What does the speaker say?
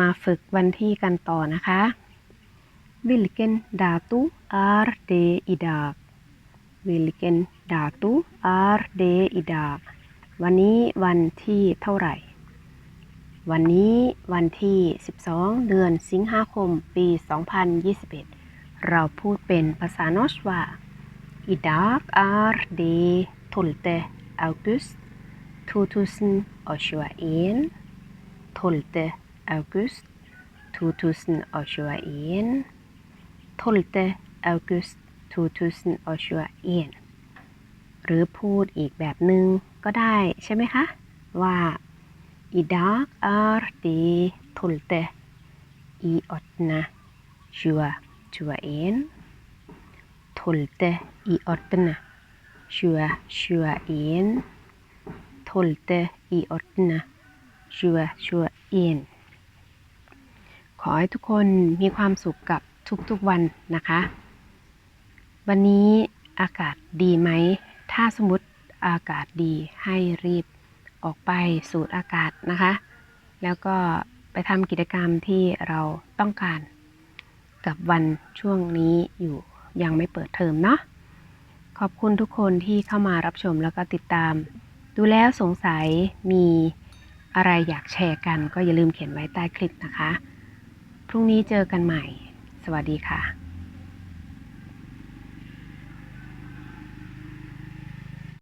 มาฝึกวันที่กันต่อนะคะ Vilken dato är det idag Vilken dato är det idag วันนี้วันที่เท่าไหร่ วันนี้วันที่ 12 เดือนสิงหาคม ปี 2021 เราพูดเป็นภาษานอชว่า Idag är det 12 august 2021 12 august 2021 12 august 2021 หรือพูดอีกแบบหนึ่งก็ได้ใช่ไหมคะ ว่า Idag är det 12 i 8 2021 12 i 8 2021 12 i 8 2021 ขอให้ทุกคนมีความสุขกับทุกๆวันนะคะ วันนี้อากาศดีไหม ถ้าสมมติอากาศดีให้รีบออกไปสูดอากาศนะคะ แล้วก็ไปทำกิจกรรมที่เราต้องการ กับวันช่วงนี้อยู่ยังไม่เปิดเทอมเนาะ ขอบคุณทุกคนที่เข้ามารับชมแล้วก็ติดตาม ดูแล้วสงสัยมีอะไรอยากแชร์กันก็อย่าลืมเขียนไว้ใต้คลิปนะคะ พรุ่งนี้เจอกันใหม่ สวัสดีค่ะ